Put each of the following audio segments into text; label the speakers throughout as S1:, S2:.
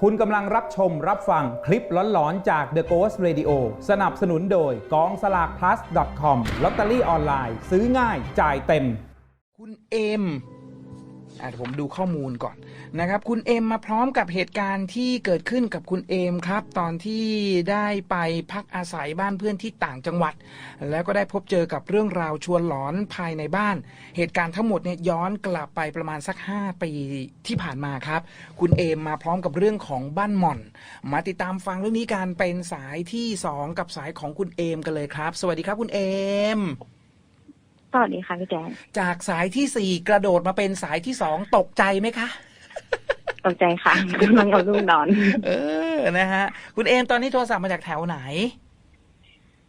S1: คุณกำลังรับชมรับฟังคลิปหลอนๆ จาก The Ghost Radio สนับสนุนโดยกองสลาก plus com ลอตเตอรี่ออนไลน์ ซื้อง่ายจ่ายเต็ม
S2: คุณเอ็ม อะผมดูข้อมูลก่อนนะครับ คุณเอ็มมาพร้อมกับเหตุการณ์ที่เกิดขึ้นกับคุณเอมครับ ตอนที่ได้ไปพักอาศัยบ้านเพื่อนที่ต่างจังหวัด แล้วก็ได้พบเจอกับเรื่องราวชวนหลอนภายในบ้าน เหตุการณ์ทั้งหมดเนี่ยย้อนกลับไปประมาณสัก 5 ปีที่ผ่านมาครับ คุณเอมมาพร้อมกับเรื่องของบ้านหม่อน มาติดตามฟังเรื่องนี้กันเป็นสายที่สองกับสายของคุณเอมกันเลยครับ สวัสดีครับคุณเอม
S3: สวัสดีค่ะพี่แจ๊ค
S2: จากสายที่สี่กระโดดมาเป็นสายที่สองตกใจไหมคะ
S3: ตกใจค่ะกำลังเอาลูกนอน
S2: เออนะฮะ คุณเอมตอนนี้โทรศัพท์มาจากแถวไหน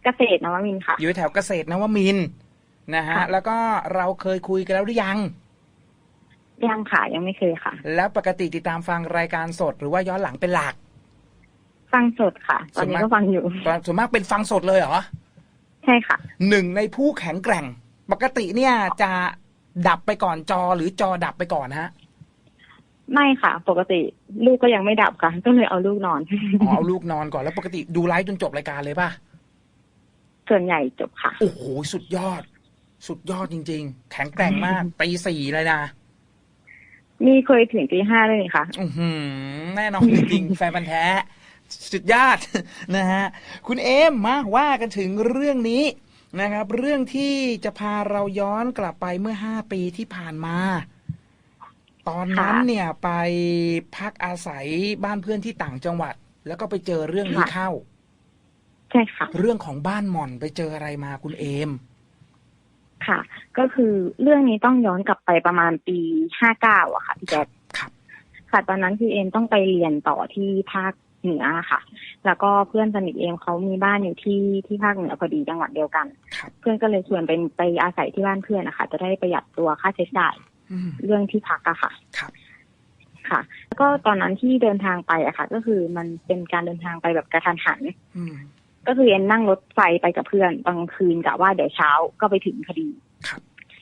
S3: เกษตรนวมินทร์ค่ะ
S2: อยู่แถวเกษตรนวมินทร์นะฮะ
S3: ค่ะ
S2: แล้วก็เราเคยคุยกันแล้วหรือยัง
S3: ยังค่ะ ยังไม่เคยค่ะ
S2: แล้วปกติติดตามฟังรายการสดหรือว่าย้อนหลังเป็นหลัก
S3: ฟังสดค่ะ ตอนนี้
S2: ส่วนมาก
S3: ก็ฟังอยู่
S2: ตอนส่วนมากเป็นฟังสดเลยเหรอ
S3: ใช่ค่ะ
S2: หนึ่งในผู้แข็งแกร่ง ปกติเนี่ยจะดับไปก่อนจอหรือจอดับไปก่อนฮะ
S3: ไม่ค่ะ ปกติลูกก็ยังไม่ดับค่ะก็เลยเอาลูกนอน
S2: อ๋อเอาลูกนอนก่อนแล้วปกติดูไลฟ์จนจบรายการเลยป่ะ
S3: ส่วนใหญ่จบค่ะ
S2: โอ้โหสุดยอด สุดยอดจริง ๆ แข็งแกร่งมากตีสี่เลยนะ
S3: มีเคยถึงตีห้าเลยนี่ค่ะ
S2: อือหือแน่นอนจริงๆแฟนพันธ์แท้ สุดยอดนะฮะ คุณเอมมาว่ากันถึงเรื่องนี้ นะครับ เรื่องที่จะพาเราย้อนกลับไปเมื่อห้าปีที่ผ่านมา ตอนนั้น
S3: ค่ะ
S2: เนี่ยไปพักอาศัยบ้านเพื่อนที่ต่างจังหวัด แล้วก็ไปเจอเรื่องนี้
S3: ค่ะ
S2: เข้า
S3: ใช่ค่ะ
S2: เรื่องของบ้านหม่อนไปเจออะไรมาคุณเอม
S3: ค่ะ ก็คือเรื่องนี้ต้องย้อนกลับไปประมาณปีห้าเก้าอะค่ะพี่แจ๊ค
S2: ครับ
S3: ค่ะตอนนั้นพี่เอมต้องไปเรียนต่อที่ภาค เหนือค่ะ แล้วก็เพื่อนสนิทเอมเขามีบ้านอยู่ที่ที่ภาคเหนือพอดีจังหวัดเดียวกัน
S2: ครับ
S3: เพื่อนก็เลยชวนไปไปอาศัยที่บ้านเพื่อนนะคะจะได้ประหยัดตัวค่าใช้จ่าย
S2: อืม
S3: เรื่องที่พักอะค่ะ
S2: ครับ
S3: ค่ะ แล้วก็ตอนนั้นที่เดินทางไปอะค่ะ ก็คือมันเป็นการเดินทางไปแบบกระทันหัน
S2: อืม
S3: ก็คือเอ็นนั่งรถไฟไปกับเพื่อนตอนกลางคืนกะว่าเดี๋ยวเช้าก็ไปถึงพอดี
S2: ครับ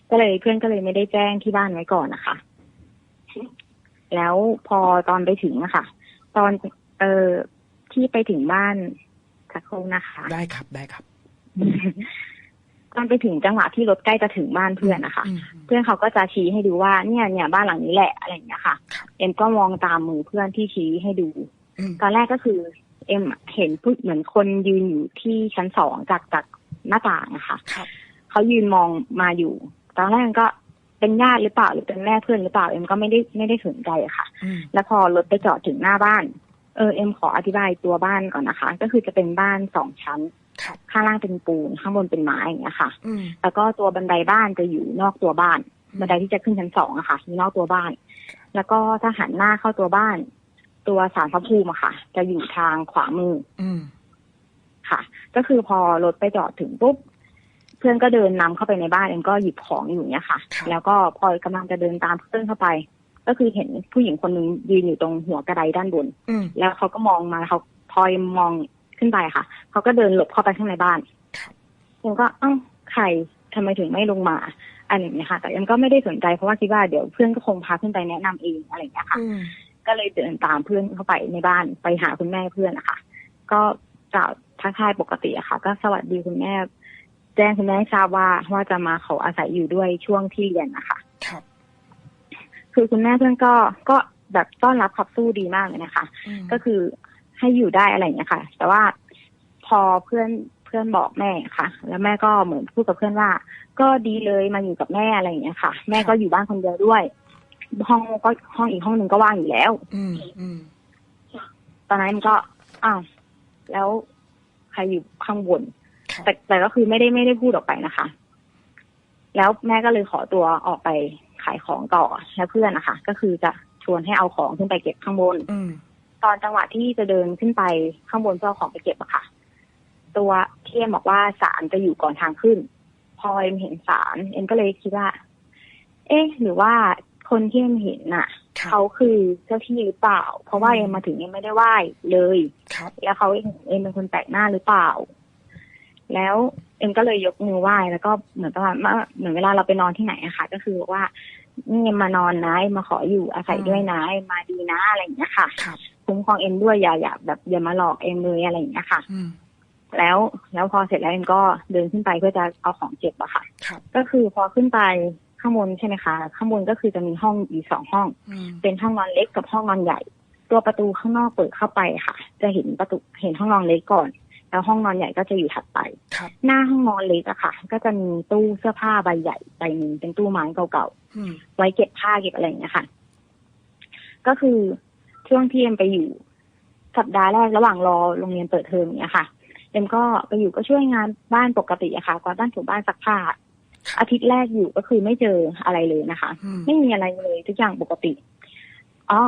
S3: ก็เลยเพื่อนก็เลยไม่ได้แจ้งที่บ้านไว้ก่อนนะคะ แล้วพอตอนไปถึงอะค่ะ ตอน เออที่ไปถึงบ้านสักครู่นะคะ
S2: ได้ครับได้ครับ
S3: ตอนไปถึงจังหวะที่รถใกล้จะถึงบ้านเพื่อนนะคะ
S2: อืม
S3: เพื่อนเขาก็จะชี้ให้ดูว่าเนี่ยเนี่ยบ้านหลังนี้แหละอะไรอย่างเงี้ยค่ะ
S2: ครับ
S3: เอ็มก็มองตามมือเพื่อนที่ชี้ให้ดู
S2: อืม
S3: ตอนแรกก็คือ เอ็มเห็นผู้เหมือนคนยืนอยู่ที่ชั้นสองจากจากหน้าต่างอะค่ะ
S2: ครับ
S3: เขายืนมองมาอยู่ ตอนแรกก็เป็นญาติหรือเปล่าหรือเป็นแม่เพื่อนหรือเปล่าเอ็มก็ไม่ได้ไม่ได้สนใจอะค่ะ
S2: อืม
S3: แล้วพอรถไปจอดถึงหน้าบ้าน เออเอ็มขออธิบายตัวบ้านก่อนนะคะ ก็คือจะเป็นบ้านสองชั้น
S2: ครับ
S3: ข้างล่างเป็นปูนข้างบนเป็นไม้อย่างเงี้ยค่ะ
S2: อืม
S3: แล้วก็ตัวบันไดบ้านจะอยู่นอกตัวบ้าน บันไดที่จะขึ้นชั้นสองอะค่ะอยู่นอกตัวบ้าน แล้วก็ถ้าหันหน้าเข้าตัวบ้าน ตัวสารพระภูมิอะค่ะ จะอยู่ทางขวามือ
S2: อืม
S3: ค่ะ ก็คือพอรถไปจอดถึงปุ๊บเพื่อนก็เดินนำเข้าไปในบ้านเองก็หยิบของอยู่เนี้ยค่ะ
S2: ครับ
S3: แล้วก็พอกำลังจะเดินตามเพื่อนเข้าไป ก็คือเห็นผู้หญิงคนหนึ่งยืนอยู่ตรงหัวกระไดด้านบน
S2: อืม
S3: แล้วเขาก็มองมาเขาพอยมองขึ้นไปค่ะ เขาก็เดินหลบเข้าไปข้างในบ้าน
S2: ครับ
S3: เอ็มก็เอ้าใครทำไมถึงไม่ลงมาอะไรอย่างเงี้ยค่ะ แต่เอ็มก็ไม่ได้สนใจเพราะว่าคิดว่าเดี๋ยวเพื่อนก็คงพาขึ้นไปแนะนำเองอะไรอย่างเงี้ยค่ะ
S2: อืม
S3: ก็เลยเดินตามเพื่อนเข้าไปในบ้านไปหาคุณแม่เพื่อนนะคะก็กล่าวทักทายปกติอะค่ะ ก็สวัสดีคุณแม่ แจ้งคุณแม่ให้ทราบว่าว่าจะมาขออาศัยอยู่ด้วยช่วงที่เรียนนะคะ
S2: ครับ
S3: คือคุณแม่เพื่อนก็ก็แบบต้อนรับขับสู้ดีมากเลยนะคะ
S2: อืม
S3: ก็คือให้อยู่ได้อะไรอย่างเงี้ยค่ะ แต่ว่าพอเพื่อนเพื่อนบอกแม่ค่ะ แล้วแม่ก็เหมือนพูดกับเพื่อนว่า ก็ดีเลยมาอยู่กับแม่อะไรอย่างเงี้ยค่ะ แม่ก็อยู่บ้านคนเดียวด้วย ห้องก็ห้องอีกห้องหนึ่งก็ว่างอยู่แล้ว
S2: อืมอืม
S3: ตอนนั้นมันก็อ้าวแล้วใครอยู่ข้างบน
S2: ครับ
S3: แต่แต่ก็คือไม่ได้ไม่ได้พูดออกไปนะคะ แล้วแม่ก็เลยขอตัวออกไป ขายของต่อแล้วเพื่อนนะคะก็คือจะชวนให้เอาของขึ้นไปเก็บข้างบน
S2: อืม
S3: ตอนจังหวะที่จะเดินขึ้นไปข้างบนเพื่อเอาของไปเก็บอะค่ะ ตัวที่เอ็มบอกว่าสารจะอยู่ก่อนทางขึ้น พอเอ็มเห็นสารเอ็มก็เลยคิดว่า เอ๊ะ หรือว่าคนที่เอ็มเห็นน่ะ
S2: ครับ
S3: เขาคือเจ้าที่หรือเปล่า เพราะว่าเอ็มมาถึงเอ็มไม่ได้ไหว้เลย
S2: ครับ
S3: แล้วเขาเองเอ็มเป็นคนแปลกหน้าหรือเปล่า แล้วเอ็มก็เลยยกมือไหว้แล้วก็เหมือนประมาณว่าเหมือนเวลาเราไปนอนที่ไหนอะค่ะ ก็คือบอกว่านี่เอ็มมานอนนะเอ็มมาขออยู่อาศัยด้วยนะเอ็มมาดีนะอะไรอย่างเงี้ยค่ะ
S2: ครับ
S3: คุณคุ้มครองเอ็มด้วยอย่าอย่าแบบอย่ามาหลอกเอ็มเลยอะไรอย่างเงี้ยค่ะ
S2: อืม
S3: แล้วแล้วพอเสร็จแล้วเอ็มก็เดินขึ้นไปเพื่อจะเอาของเก็บอะค่ะ
S2: ครับ
S3: ก็คือพอขึ้นไปข้างบนใช่ไหมคะข้างบนก็คือจะมีห้องอีกสองห้อง
S2: อืม
S3: เป็นห้องนอนเล็กกับห้องนอนใหญ่ ตัวประตูข้างนอกเปิดเข้าไปค่ะ จะเห็นประตูเห็นห้องนอนเล็กก่อน แล้วห้องนอนใหญ่ก็จะอยู่ถัดไป
S2: ครับ
S3: หน้าห้องนอนเล็กอะค่ะ ก็จะมีตู้เสื้อผ้าใบใหญ่ใบหนึ่งเป็นตู้ไม้เก่า
S2: อืม
S3: ๆไว้เก็บผ้าเก็บอะไรอย่างเงี้ยค่ะ ก็คือช่วงที่เอ็มไปอยู่สัปดาห์แรกระหว่างรอโรงเรียนเปิดเทอมอย่างเงี้ยค่ะ เอ็มก็ไปอยู่ก็ช่วยงานบ้านปกติอะค่ะกวาดบ้านถูบ้านซักผ้า อาทิตย์แรกอยู่ก็คือไม่เจออะไรเลยนะคะ
S2: อืม
S3: ไม่มีอะไรเลยทุกอย่างปกติอ๋อ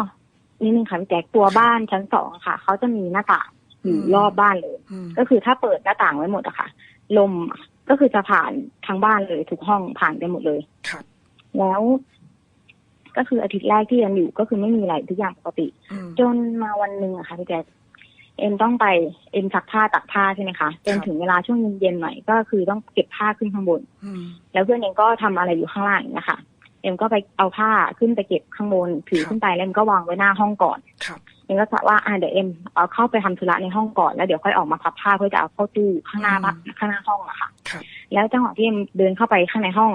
S3: นิดนึงค่ะพี่แจ๊คตัวบ้านชั้นสองค่ะเขาจะมีหน้าต่าง อยู่รอบบ้านเลย
S2: อืม
S3: ก็คือถ้าเปิดหน้าต่างไว้หมดอะค่ะ ลมอะก็คือจะผ่านทั้งบ้านเลยทุกห้องผ่านไปหมดเลย
S2: ครับ
S3: แล้วก็คืออาทิตย์แรกที่เอ็มอยู่ก็คือไม่มีอะไรทุกอย่างปกติ
S2: อืม
S3: จนมาวันหนึ่งอะค่ะพี่แจ๊คเอ็มต้องไปเอ็มซักผ้าตักผ้าใช่ไหมคะจน
S2: ครับ
S3: ถึงเวลาช่วงเย็นๆหน่อยก็คือต้องเก็บผ้าขึ้นข้างบน
S2: อืม
S3: แล้วเพื่อนเองก็ทำอะไรอยู่ข้างล่างอย่างเงี้ยค่ะ เอ็มก็ไปเอาผ้าขึ้นไปเก็บข้างบนถือ
S2: ครับ
S3: ขึ้นไปแล้วเอ็มก็วางไว้หน้าห้องก่อน
S2: ครับ
S3: เอ็มก็กะว่าอ่าเดี๋ยวเอ็มเอาเข้าไปทำธุระในห้องก่อนแล้วเดี๋ยวค่อยออกมาพับผ้าเพื่อจะเอาเข้าตู้ข้างหน้าบ้านข้างหน้าห้องอะค่ะ
S2: ครับ
S3: แล้วจังหวะที่เอ็มเดินเข้าไปข้างในห้อง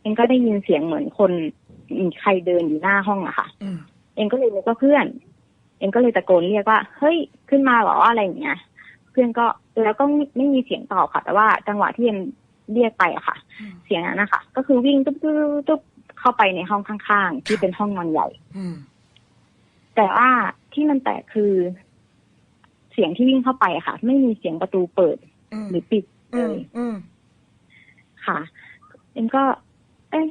S3: เอ็มก็ได้ยินเสียงเหมือนคนมีใครเดินอยู่หน้าห้องอะค่ะ
S2: อืม
S3: เอ็มก็เลยนึกว่าเพื่อน เอ็มก็เลยตะโกนเรียกว่า เฮ้ยขึ้นมาเหรออะไรอย่างเงี้ย เพื่อนก็แล้วก็ไม่ไม่มีเสียงตอบค่ะ แต่ว่าจังหวะที่เอ็มเรียกไปอะค่ะ
S2: อืม
S3: เสียงนั้นนะคะก็คือวิ่งตุ๊บตุ๊บตุ๊บ เข้าไปในห้องข้างๆที่เป็นห้องนอนใหญ่
S2: อืม
S3: แต่ว่าที่มันแปลกคือเสียงที่วิ่งเข้าไปอะค่ะ ไม่มีเสียงประตูเปิด
S2: อืม
S3: หรือปิดเล
S2: อืม
S3: ย
S2: อืม
S3: ค่ะเอ็มก็ เอ๊ะ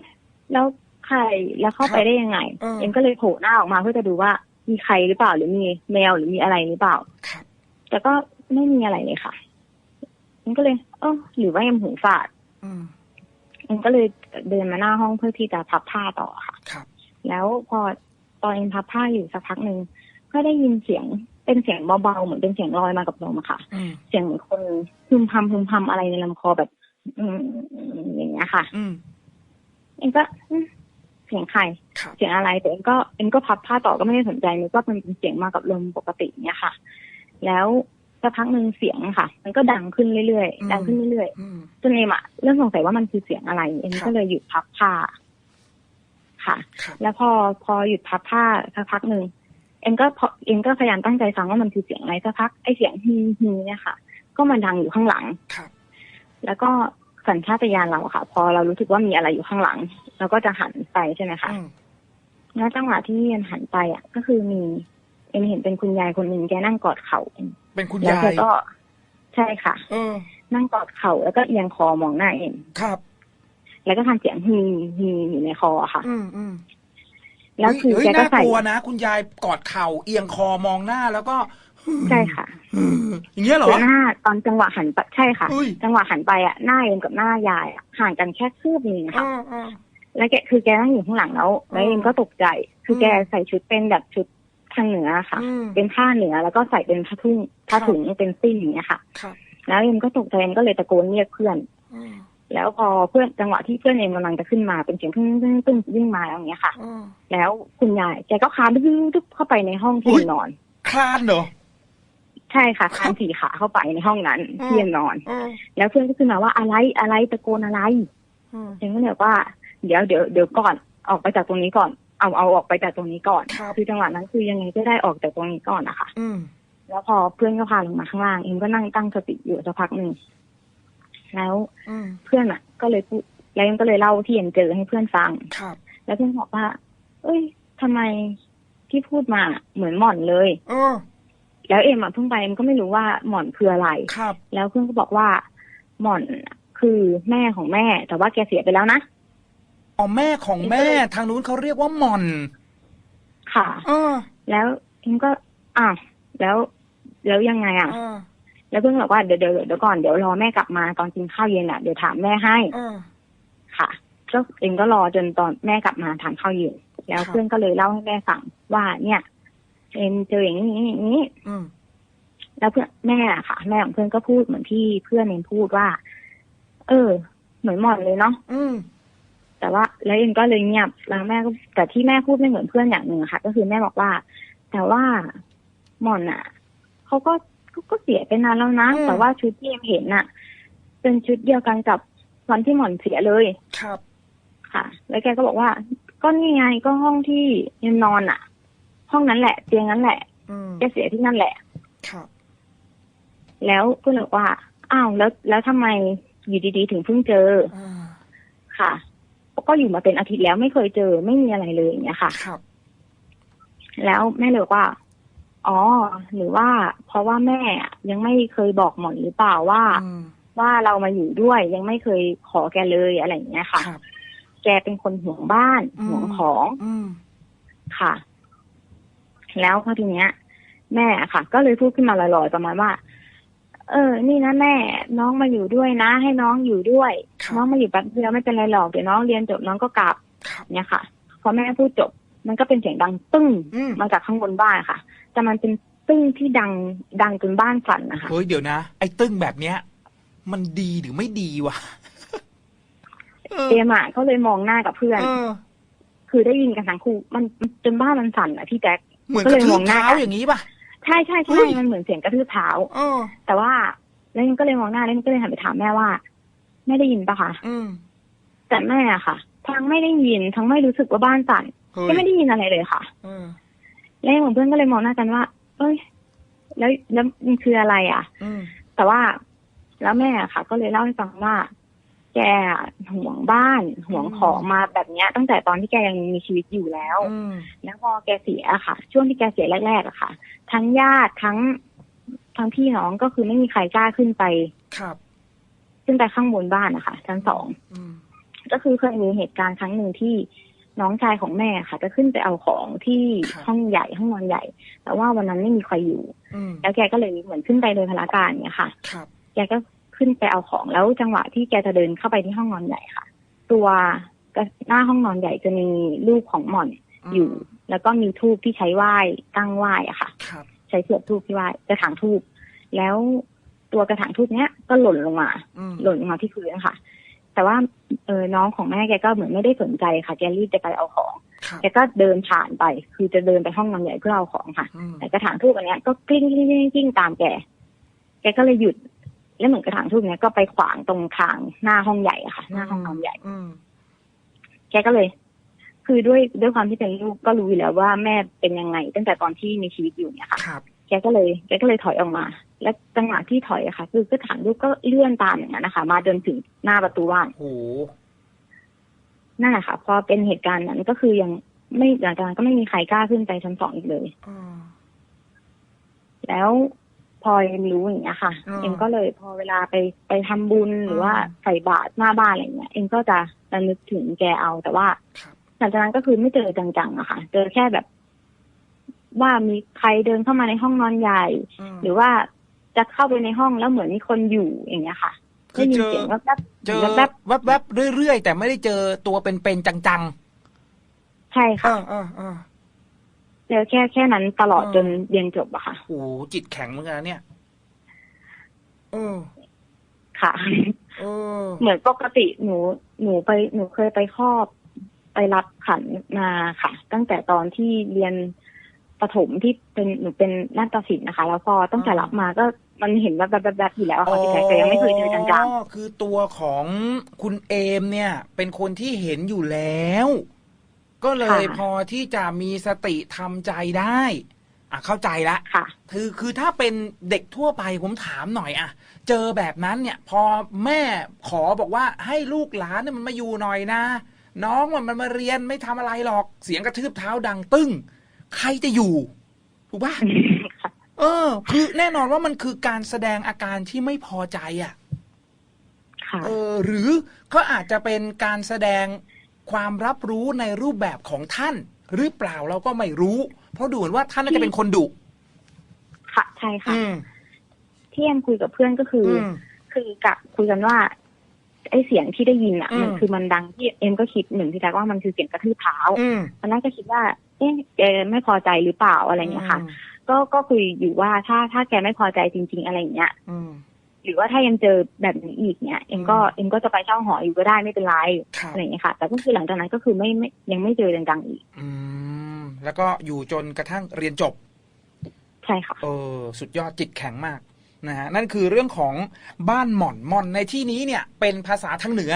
S3: แล้วใครแล้วเข้าไปได้ยังไง เอ็มก็เลยโผล่หน้าออกมาเพื่อจะดูว่ามีใครหรือเปล่า หรือมีแมวหรือมีอะไรหรือเปล่า
S2: ครับ
S3: แต่ก็ไม่มีอะไรเลยค่ะเอ็มก็เลย เออหรือว่าเอ็มหูฝาด
S2: อืม
S3: เอ็มก็เลยเดินมาหน้าห้องเพื่อที่จะพับผ้าต่อค่ะ
S2: ครับ
S3: แล้วพอตอนเอ็มพับผ้าอยู่สักพักหนึ่งก็ได้ยินเสียงเป็นเสียงเบาๆเหมือนเป็นเสียงลอยมากับลมอะค่ะ
S2: อืม
S3: เสียงเหมือนคนพึมพำพึมพำอะไรในลำคอแบบอืมอย่างเงี้ยค่ะ
S2: อืม
S3: เอ็มก็อืมเสียงใคร
S2: ครับ
S3: เสียงอะไรแต่เอ็มก็เอ็มก็พับผ้าต่อก็ไม่ได้สนใจนึกว่ามันเป็นเสียงมากับลมปกติเนี้ยค่ะ แล้ว สักพักหนึ่งเสียงค่ะ มันก็ดังขึ้นเรื่อยๆดังขึ้นเรื่อย
S2: อืม
S3: ๆจนเอ็มอะเริ่มสงสัยว่ามันคือเสียงอะไร เอ็ม
S2: ครับ
S3: ก็เลยหยุดพับผ้า ค่ะ
S2: ครับ
S3: แล้วพอพอหยุดพับผ้าสักพักหนึ่งเอ็มก็พอเอ็มก็พยายามตั้งใจฟังว่ามันคือเสียงอะไรสักพักไอเสียงฮีฮีเนี่ยค่ะ ก็มาดังอยู่ข้างหลัง
S2: ครับ
S3: แล้วก็สัญชาตญาณเราอะค่ะ พอเรารู้สึกว่ามีอะไรอยู่ข้างหลังเราก็จะหันไปใช่ไหมคะ
S2: อืม
S3: แล้วจังหวะที่เอ็มหันไปอะ ก็คือมี เอ็มเห็นเป็นคุณยายคนหนึ่งแกนั่งกอดเข่า เอ็ม
S2: เป็นคุณ
S3: แล้ว
S2: ยา
S3: แก
S2: ย
S3: ก็ใช่ค่ะ
S2: เออ
S3: นั่งกอดเข่าแล้วก็เอียงคอมองหน้าเอ็ม
S2: ครับ
S3: แล้วก็ทำเสียงฮีฮีอยู่ในคออะค่ะ
S2: อืมอืม
S3: แล้วคือ
S2: เฮ้ย
S3: แกก็
S2: น่า
S3: ใส่
S2: กลัวนะ คุณยายกอดเข่าเอียงคอมองหน้าแล้วก็
S3: ใช่ค่ะ
S2: อืมอย่างเงี้ยเหรอ
S3: คือหน้าตอนจังหวะหันไปใช่ค่ะ
S2: อุ้ย
S3: จังหวะหันไปอะหน้าเอ็มกับหน้ายายอะห่างกันแค่คืบหนึง
S2: เอ
S3: ค่ะ
S2: อเออ
S3: แล้วแกคือแกนั่งอยู่ข้างหลังแล้วแล้วเอ็มก็ตกใจ คือแกใส่ชุดเป็นแบบชุด ทางเหนือค่ะ
S2: อืม
S3: เป็นผ้าเหนือแล้วก็ใส่เป็นผ้าทุ่งผ้าถุงเป็นสิ้นอย่างเงี้ยค่ะ
S2: ครับ
S3: แล้วเอ็มก็ตกใจเอ็มก็เลยตะโกนเรียกเพื่อน
S2: อืม
S3: แล้วพอเพื่อนจังหวะที่เพื่อนเอ็มกำลังจะขึ้นมาเป็นเสียงตึ้งตึ้งตึ้งวิ่งมาอย่างเงี้ยค่ะ
S2: อืม
S3: แล้วคุณยายแกก็คลานดึ๊บดึ๊บเข้าไปในห้องที่
S2: อุ๊ย
S3: เอ็มนอน
S2: คลานเหรอ
S3: ใช่ค่ะคลานสี่ขาเข้าไปในห้องนั้น
S2: อืม
S3: ที่เอ็มนอน
S2: อืม
S3: แล้วเพื่อนก็ขึ้นมาว่าอะไรอะไรตะโกนอะไร
S2: อืม
S3: เอ็มก็เลยบอกว่าเดี๋ยวเดี๋ยวเดี๋ยวก่อนออกไปจากตรงนี้ก่อน เอาเอาออกไปจากตรงนี้ก่อน
S2: ครับ
S3: อจังหวะนั้นคือยังไงก็ได้ออกจากตรงนี้ก่อนนะคะ
S2: อืม
S3: แล้วพอเพื่อนก็พาลงมาข้างล่างเอ็มก็นั่งตั้งสติอยู่สักพักหนึ่งแล้ว
S2: อืม
S3: เพื่อนอะ ก็เลยพูดแล้วเอ็มก็เลยเล่าที่เอ็มเจอให้เพื่อนฟัง
S2: ครับ
S3: แล้วเพื่อนบอกว่า เอ้ยทำไมที่พูดมาเหมือนหม่อนเลย
S2: เออ
S3: แล้วเอ็มอะเพิ่งไปเอ็มก็ไม่รู้ว่าหม่อนคืออะไร
S2: ครับ
S3: แล้วเพื่อนก็บอกว่าหม่อนคือแม่ของแม่ แต่ว่าแกเสียไปแล้วนะ
S2: อ๋อแม่ของแม่ทางนู้นเขาเรียกว่าหม่อน
S3: ค่ะ
S2: เออ
S3: แล้วเอ็มก็อะแล้ว แล้วยังไงอะ
S2: เออ
S3: แล้วเพื่อนบอกว่าเดี๋ยวเดี๋ยวเดี๋ยวก่อนเดี๋ยวรอแม่กลับมาตอนกินข้าวเย็นอะเดี๋ยวถามแม่ให้
S2: เออ
S3: ค่ะก็เอ็มก็รอจนตอนแม่กลับมาทานข้าวเย็นแล้ว
S2: ครับ
S3: เพื่อนก็เลยเล่าให้แม่ฟังว่าเนี่ยเอ็มเจออย่างนี้อย่างนี้
S2: อืม
S3: แล้วเพื่อนแม่อะค่ะ แม่ของเพื่อนก็พูดเหมือนที่เพื่อนเอ็มพูดว่า เออ เหมือนหมอนเลยเนาะ
S2: อืม
S3: แต่ว่าแล้วเอ็มก็เลยเงียบแล้วแม่ก็แต่ที่แม่พูดไม่เหมือนเพื่อนอย่างหนึ่งอะค่ะ ก็คือแม่บอกว่า แต่ว่าหม่อนอะเขาก็ก็ก็เสียไปนานแล้วนะ
S2: อืม
S3: แต่ว่าชุดที่เอ็มเห็นน่ะ เป็นชุดเดียวกันกับวันที่หม่อนเสียเลย
S2: ครับ
S3: ค่ะ แล้วแกก็บอกว่า ก็นี่ไงก็ห้องที่เอ็มนอนอะ ห้องนั้นแหละ เตียงนั้นแหละ
S2: อืม
S3: แกเสียที่นั่นแหละ
S2: ครับ
S3: แล้วก็เลยบอกว่าอ้าวแล้วแล้วทำไมอยู่ดีๆ ถึงเพิ่งเจอ
S2: อ่า
S3: ค่ะ ก็อยู่มาเป็นอาทิตย์แล้วไม่เคยเจอไม่มีอะไรเลยอย่างเงี้ยค่ะ
S2: ครับ
S3: แล้วแม่เลยบอกว่า อ๋อ หรือว่า เพราะว่าแม่อะยังไม่เคยบอกหมอนหรือเปล่าว่า
S2: อืม
S3: ว่าเรามาอยู่ด้วยยังไม่เคยขอแกเลยอะไรอย่างเงี้ยค่ะ
S2: ครับ
S3: แกเป็นคนห่วงบ้าน
S2: อืม
S3: ห่วงของ
S2: อืม
S3: ค่ะ แล้วพอทีเนี้ย แม่อะค่ะ ก็เลยพูดขึ้นมาลอยๆประมาณว่า เออ นี่นะแม่น้องมาอยู่ด้วยนะ ให้น้องอยู่ด้วย
S2: ครับ
S3: น้องมาอยู่แป๊บเดียวไม่เป็นไรหรอกเดี๋ยวน้องเรียนจบน้องก็กลับ
S2: ครับ
S3: เนี่ยค่ะ พอแม่พูดจบ มันก็เป็นเสียงดังตึ้ง
S2: อืม
S3: มาจากข้างบนบ้านค่ะ แต่มันเป็นตึ้งที่ดังดังจนบ้านสั่นนะคะ
S2: เฮ้ยเดี๋ยวนะไอ้ตึ้งแบบเนี้ย มันดีหรือไม่ดีวะเออ
S3: เอมอะก็เลยมองหน้ากับเพื่อน
S2: เออ
S3: คือได้ยินกันทั้งคู่มันมันจนบ้านมันสั่นอะพี่แจ็ค
S2: เหมือน
S3: ก็
S2: ก
S3: เล
S2: ระ
S3: ย
S2: ทื
S3: ม
S2: บ
S3: องหน้า
S2: เท้าอย่างนี้ป่ะ
S3: ใช่ใช่
S2: เฮ้
S3: ใช่
S2: ย
S3: มันเหมือนเสียงกระทืบเท้า
S2: เออ
S3: แต่ว่าแล้วมันก็เลยมองหน้าแล้วมันก็เลยหันไปถามแม่ว่าแม่ได้ยินปะคะ
S2: อืม
S3: แต่แม่อะค่ะ ทั้งไม่ได้ยินทั้งไม่รู้สึกว่าบ้านสั่น
S2: เฮ้ย
S3: ก็ไม่ได้ยินอะไรเลยค่ะ
S2: เออ
S3: แล้วของเพื่อนก็เลยมองหน้ากันว่า เอ้ย แล้วแล้วมันคืออะไรอะ
S2: อืม
S3: แต่ว่าแล้วแม่อะค่ะ ก็เลยเล่าให้ฟังว่า แกอะห่วงบ้านห่วงของมาแบบเนี้ย ตั้งแต่ตอนที่แกยังมีชีวิตอยู่แล้ว
S2: อืม
S3: แล้วพอแกเสียอะค่ะ ช่วงที่แกเสียแรกๆอะค่ะ ทั้งญาติทั้งทั้งพี่น้องก็คือไม่มีใครกล้าขึ้นไป
S2: ครับ
S3: ขึ้นไปข้างบนบ้านนะคะชั้นสอง
S2: อืม
S3: ก็คือเคยมีเหตุการณ์ครั้งหนึ่งที่น้องชายของแม่ค่ะ จะขึ้นไปเอาของที่ห้องใหญ่ห้องนอนใหญ่ แต่ว่าวันนั้นไม่มีใครอยู่
S2: อืม
S3: แล้วแกก็เลยเหมือนขึ้นไปโดยพลาการเนี่ยค่ะ
S2: ครับ
S3: แกก็ ขึ้นไปเอาของแล้วจังหวะที่แกจะเดินเข้าไปที่ห้องนอนใหญ่ค่ะ ตัวหน้าห้องนอนใหญ่จะมีรูปของหม่อนอยู่ แล้วก็มีทูบที่ใช้ไหว้ตั้งไหว้อะค่ะ
S2: ครับ
S3: ใช้เสียบทูบที่ไหว้กระถางทูบแล้วตัวกระถางทูบเนี้ยก็หล่นลงมา
S2: อืม
S3: หล่นลงมาที่พื้นค่ะ แต่ว่าเออน้องของแม่แกก็เหมือนไม่ได้สนใจค่ะ แกรีบจะไปเอาของ
S2: ครับ
S3: แกก็เดินผ่านไป คือจะเดินไปห้องนอนใหญ่เพื่อเอาของค่ะ
S2: อืม
S3: แต่กระถางทูบอันเนี้ยก็กลิ้งกลิ้งกลิ้งกลิ้งตามแก แกก็เลยหยุด แล้วเหมือนกระถางทูบเนี้ยก็ไปขวางตรงทางหน้าห้องใหญ่อะค่ะ หน้าห้องนอนใหญ่
S2: อืม
S3: แกก็เลย คือด้วยด้วยความที่เป็นลูกก็รู้อยู่แล้วว่าแม่เป็นยังไง ตั้งแต่ตอนที่มีชีวิตอยู่เนี่ยค่ะ
S2: ครับ
S3: แกก็เลยแกก็เลยถอยออกมา และจังหวะที่ถอยอะค่ะ คือกระถางทูบก็เลื่อนตามอย่างนั้นนะคะ มาจนถึงหน้าประตูบ้าน
S2: โห
S3: นั่นแหละค่ะพอเป็นเหตุการณ์นั้นก็คือยังไม่หลังจากนั้นก็ไม่มีใครกล้าขึ้นไปชั้นสองอีกเลย
S2: อืม
S3: แล้ว พอเอ็มรู้อย่างเงี้ยค่ะ
S2: อืม
S3: เอ็มก็เลยพอเวลาไปไปทำบุญหรือว่าใส่บาตรหน้าบ้านอะไรเงี้ย เอ็มก็จะระลึกถึงแกเอาแต่ว่า
S2: ครับ
S3: หลังจากนั้นก็คือไม่เจอจังๆอะค่ะ เจอแค่แบบ ว่ามีใครเดินเข้ามาในห้องนอนใหญ่
S2: อืม
S3: หรือว่าจะเข้าไปในห้องแล้วเหมือนมีคนอยู่อย่างเงี้ยค่ะ
S2: คื
S3: ได้
S2: อ
S3: ยิน
S2: เจอ
S3: เสียงแวบ
S2: เจอ
S3: ๆแวบ
S2: แวบๆเรื่อยๆแต่ไม่ได้เจอตัวเป็นๆจัง
S3: ๆ ใช่
S2: ๆ
S3: ค่ะ
S2: อ่าอ่าอ่า
S3: เจอแค่แค่นั้นตลอด
S2: อ่า
S3: จนเรียนจบอะค่ะ
S2: โอ้โหจิตแข็งเหมือนกันนะเนี่ยเออ
S3: ค่ะ
S2: เออ
S3: เหมือนปกติหนู หนูไปหนูเคยไปครอบ ไปรับขันมาค่ะ ตั้งแต่ตอนที่เรียนประถมที่เป็นหนูเป็นนาฏศิลป์นะคะ แล้วพอตั้งแต่รับมาก็มันเห็นแบบแบบแบบอยู่แล้วอะค่ะพี่แจ๊คแต่ยังไม่เคยเจอจัง
S2: อ๋อคือตัวของคุณเอมเนี่ย เป็นคนที่เห็นอยู่แล้ว ก็เลยพอที่จะมีสติทำใจได้ อะเข้าใจละ
S3: ๆค่ะ
S2: คือคือถ้าเป็นเด็กทั่วไปผมถามหน่อยอะเจอแบบนั้นเนี่ย พอแม่ขอบอกว่าให้ลูกหลานเนี่ยมันมาอยู่หน่อยนะ น้องมันมันมาเรียนไม่ทำอะไรหรอกเสียงกระทืบเท้าดังตึ้ง ใครจะอยู่ ถูกปะ เออ คือแน่นอนว่ามันคือการแสดงอาการที่ไม่พอใจอะ
S3: ค่ะ
S2: เออหรือก็อาจจะเป็นการแสดง ความรับรู้ในรูปแบบของท่าน หรือเปล่าเราก็ไม่รู้ เพราะดูเหมือนว่าท่านน่าจะเป็นคนดุ
S3: ค่ะใช่ค่ะ
S2: อืม
S3: ที่เอ็มคุยกับเพื่อนก็คือ
S2: อื
S3: อ
S2: ม
S3: คือกะคุยกันว่า ไอ้เสียงที่ได้ยินอะ
S2: อืม
S3: มันคือมันดังที่เอ็มก็คิดเหมือนพี่แจ๊คว่ามันคือเสียงกระทืบเท้า
S2: อืม
S3: ตอนแรกก็คิดว่าเอ๊ะแกไม่พอใจหรือเปล่าอะไรเงี้ยค่ะ ก็ก็คุยอยู่ว่าถ้าถ้าแกไม่พอใจจริง ๆ อะไรอย่างเงี้ย
S2: อืม
S3: หรือว่าถ้ายังเจอแบบนี้อีกเนี่ยเอ็มก็
S2: อืม
S3: เอ็มก็จะไปเช่าหออยู่ก็ได้ไม่เป็นไร
S2: ครับ
S3: อะไรอย่างเงี้ยค่ะ แต่ก็คือหลังจากนั้นก็คือไม่ไม่ยังไม่เจอจังๆอีก
S2: อืมแล้วก็อยู่จนกระทั่งเรียนจบ
S3: ใช่ค่ะ
S2: เออสุดยอดจิตแข็งมากนะฮะนั่นคือเรื่องของบ้านหม่อนหม่อนในที่นี้เนี่ย เป็นภาษาทางเหนือ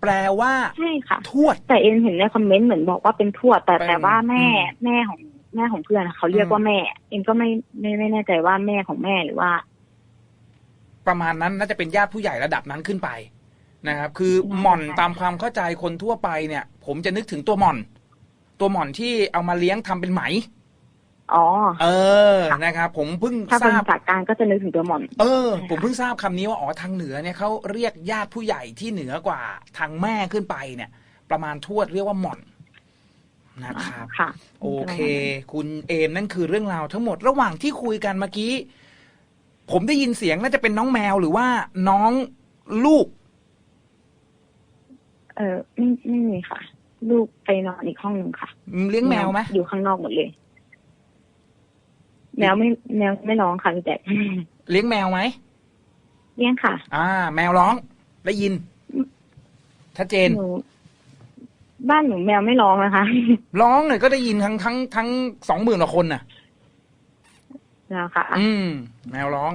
S2: แปลว่า
S3: ใช่ค่ะ
S2: ทวด
S3: แต่เอ็มเห็นในคอมเมนต์เหมือนบอกว่าเป็นทวดแต่
S2: เป็น
S3: แต่ว่าแม่
S2: อืม
S3: แม่ของแม่ของเพื่อนอะเขาเรียก
S2: อืม
S3: ว่าแม่ เอ็มก็ไม่ไม่ไม่แน่ใจว่าแม่ของแม่หรือว่า
S2: ประมาณนั้นน่าจะเป็นญาติผู้ใหญ่ระดับนั้นขึ้นไปนะครับ คือ
S3: ใช่
S2: หม่อน
S3: ใช่
S2: ตามความเข้าใจคนทั่วไปเนี่ย ผมจะนึกถึงตัวหม่อน ตัวหม่อนที่เอามาเลี้ยงทำเป็นไหม
S3: อ๋อ
S2: เออ นะครับผมเพิ่ง
S3: ถ้า
S2: ท
S3: เป็น
S2: ราบ
S3: ภาษากลางก็จะนึกถึงตัวหม่อน
S2: เออ
S3: ใช่ค่ะ
S2: ผมเพิ่งทราบคำนี้ว่าอ๋อทางเหนือเนี่ยเขาเรียกญาติผู้ใหญ่ที่เหนือกว่าทางแม่ขึ้นไปเนี่ย ประมาณทวดเรียกว่าหม่อนนะครับ
S3: ค่ะ
S2: โอเค คุณเอมนั่นคือเรื่องราวทั้งหมดระหว่างที่คุยกันเมื่อกี้ ผมได้ยินเสียงน่าจะเป็นน้องแมวหรือว่าน้องลูก
S3: เออไม่ไม่มีค่ะ ลูกไปนอนอีกห้องหนึ่งค่ะ
S2: เลี้ยงแมวไหม
S3: อยู่ข้างนอกหมดเลย แมวไม่แมวไม่ร้องค่ะพี่แจ๊ค
S2: เลี้ยงแมวไหม
S3: เลี้ยงค่ะ
S2: อ่า แมวร้อง ได้ยินชัดเจน
S3: หนูบ้านหนูแมวไม่ร้องนะคะ
S2: ร้องเนี่ยก็ได้ยินทั้งทั้งทั้งสองหมื่นกว่าคนน่ะ
S3: แล้วค่ะ
S2: อืม แมวร้อง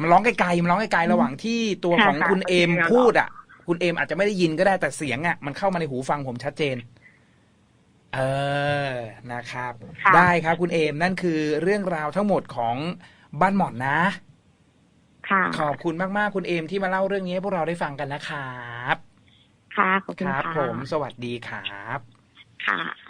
S2: มันร้องไกลๆมันร้องไกลๆระหว่างที่ตัว
S3: ค่ะ
S2: ของ
S3: ค่ะ
S2: คุณเอม
S3: แมวร้อง
S2: พูดอะ คุณเอมอาจจะไม่ได้ยินก็ได้แต่เสียงอะมันเข้ามาในหูฟังผมชัดเจน เออนะครับ
S3: ค่ะ
S2: ได้ครับคุณเอมนั่นคือเรื่องราวทั้งหมดของบ้านหมอนนะ
S3: ค่ะ
S2: ขอบคุณมากๆ คุณเอมที่มาเล่าเรื่องนี้ให้พวกเราได้ฟังกันนะครับ
S3: ค่ะ ขอบคุ
S2: ค
S3: ณ
S2: รับ
S3: ค่ะ
S2: ผม สวัสดีครับ
S3: ค่ะ